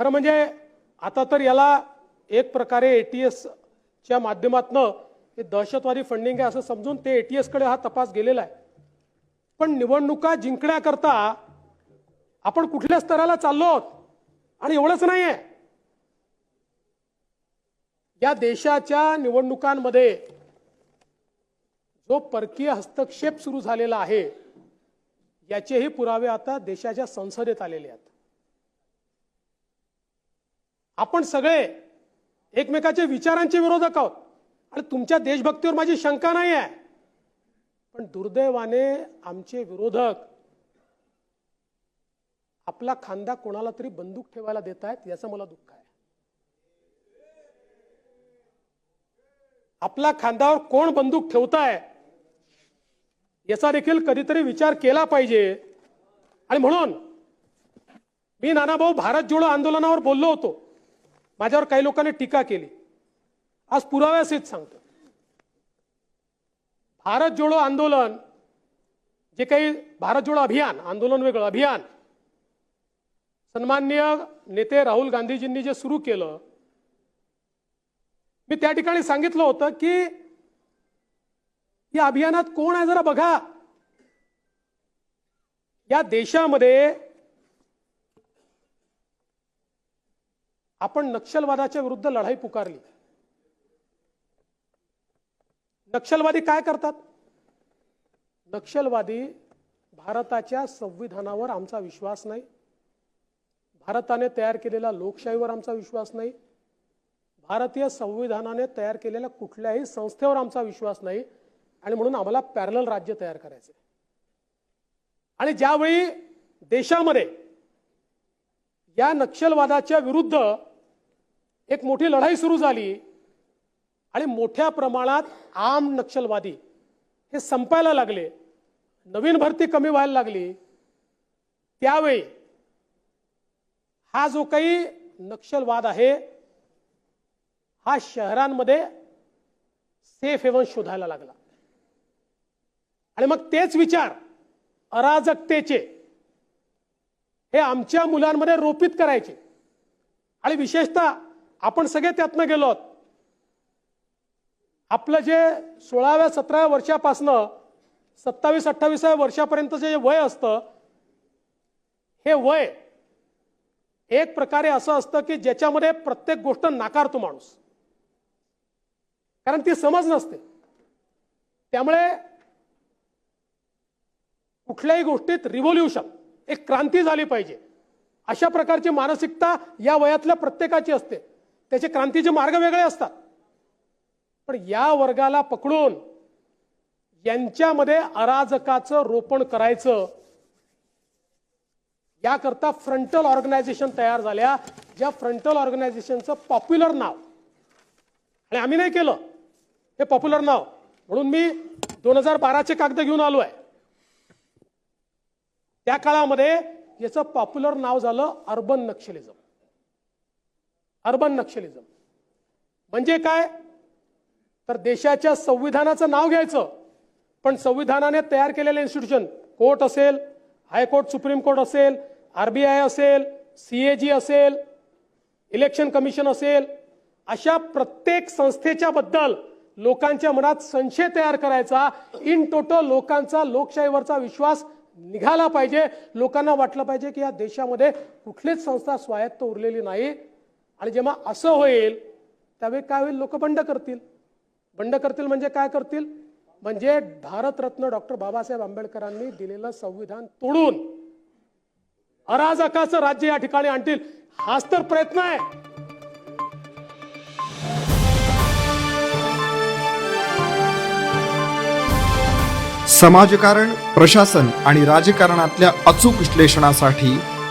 खरं म्हणजे आता तर याला एक प्रकारे एटीएसच्या माध्यमातनं हे दहशतवादी फंडिंग आहे असं समजून ते एटीएसकडे हा तपास गेलेला आहे. पण निवडणुका जिंकण्याकरता आपण कुठल्या स्तराला चाललो आहोत? आणि एवढंच नाही आहे या देशाच्या निवडणुकांमध्ये जो परकीय हस्तक्षेप सुरू झालेला आहे याचेही पुरावे आता देशाच्या संसदेत आलेले आहेत. आपण सगळे एकमेकाच्या विचारांचे विरोधक आहोत. आणि तुमच्या देशभक्तीवर माझी शंका नाही आहे पण दुर्दैवाने आमचे विरोधक आपला खांदा कोणाला तरी बंदूक ठेवायला देत आहेत याचं मला दुःख आहे. आपला खांद्यावर कोण बंदूक ठेवताय याचा देखील कधीतरी विचार केला पाहिजे. आणि म्हणून मी नानाभाऊ भारत जोडो आंदोलनावर बोललो होतो. माझ्यावर काही लोकांनी टीका केली. आज पुराव्यासहित सांगतो भारत जोडो आंदोलन जे काही भारत जोडो अभियान आंदोलन वेगळं अभियान. सन्माननीय नेते राहुल गांधीजींनी जे सुरू केलं मी त्या ठिकाणी सांगितलं होतं की या अभियानात कोण आहे जरा बघा. या देशामध्ये आपण नक्षलवादाच्या विरुद्ध लढाई पुकारली. नक्षलवादी काय करतात? नक्षलवादी भारताच्या संविधानावर आमचा विश्वास नाही. भारताने तयार केलेल्या लोकशाहीवर आमचा विश्वास नाही. भारतीय संविधानाने तयार केलेल्या कुठल्याही संस्थेवर आमचा विश्वास नाही आणि म्हणून आम्हाला पॅरल राज्य तयार करायचे आणि ज्यावेळी देशामध्ये या नक्षलवादाच्या विरुद्ध एक मोठी लढाई सुरू झाली. आणि मोठ्या प्रमाणात आम नक्षलवादी हे संपायला लागले. नवीन भरती कमी व्हायला लागली. त्यावेळी हा जो काही नक्षलवाद आहे हा शहरांमध्ये सेफ हेवन शोधायला लागला. आणि मग तेच विचार अराजकतेचे हे आमच्या मुलांमध्ये रोपित करायचे. आणि विशेषतः आपण सगळे त्यातनं गेलो आहोत. आपलं जे सोळाव्या सतराव्या वर्षापासनं सत्तावीस अठ्ठावीसाव्या वर्षापर्यंतचं जे वय असतं हे वय एक प्रकारे असं असतं की ज्याच्यामध्ये प्रत्येक गोष्ट नाकारतो माणूस. कारण ती समज नसते. त्यामुळे कुठल्याही गोष्टीत रिव्होल्युशन एक क्रांती झाली पाहिजे. अशा प्रकारची मानसिकता या वयातल्या प्रत्येकाची असते. त्याचे क्रांतीचे मार्ग वेगळे असतात. पण या वर्गाला पकडून यांच्यामध्ये अराजकाचं रोपण करायचं याकरता फ्रंटल ऑर्गनायझेशन तयार झाल्या ज्या फ्रंटल ऑर्गनायझेशनचं पॉप्युलर नाव. आणि आम्ही नाही केलं. हे पॉप्युलर नाव. म्हणून मी दोन हजार बाराचे कागद घेऊन आलो आहे. त्या काळामध्ये याचं पॉप्युलर नाव झालं अर्बन नक्षलिझम अर्बन नक्षलिझम. म्हणजे काय? तर देशाच्या संविधानाचं नाव घ्यायचं. पण संविधानाने तयार केलेले इन्स्टिट्यूशन कोर्ट असेल हायकोर्ट सुप्रीम कोर्ट असेल आरबीआय असेल सीएजी असेल इलेक्शन कमिशन असेल अशा प्रत्येक संस्थेच्या बद्दल लोकांच्या मनात संशय तयार करायचा. इन टोटल लोकांचा लोकशाहीवरचा विश्वास निघाला पाहिजे. लोकांना वाटलं पाहिजे की या देशामध्ये कुठलीच संस्था स्वायत्त उरलेली नाही. आणि जेव्हा असं होईल त्यावेळी काय होईल? लोक बंड करतील. बंड करतील म्हणजे काय करतील? म्हणजे भारतरत्न डॉक्टर बाबासाहेब आंबेडकरांनी दिलेलं संविधान तोडून अराजकाचं राज्य या ठिकाणी आणतील. हाच तर प्रयत्न आहे. समाजकारण प्रशासन आणि राजकारणातल्या अचूक विश्लेषणासाठी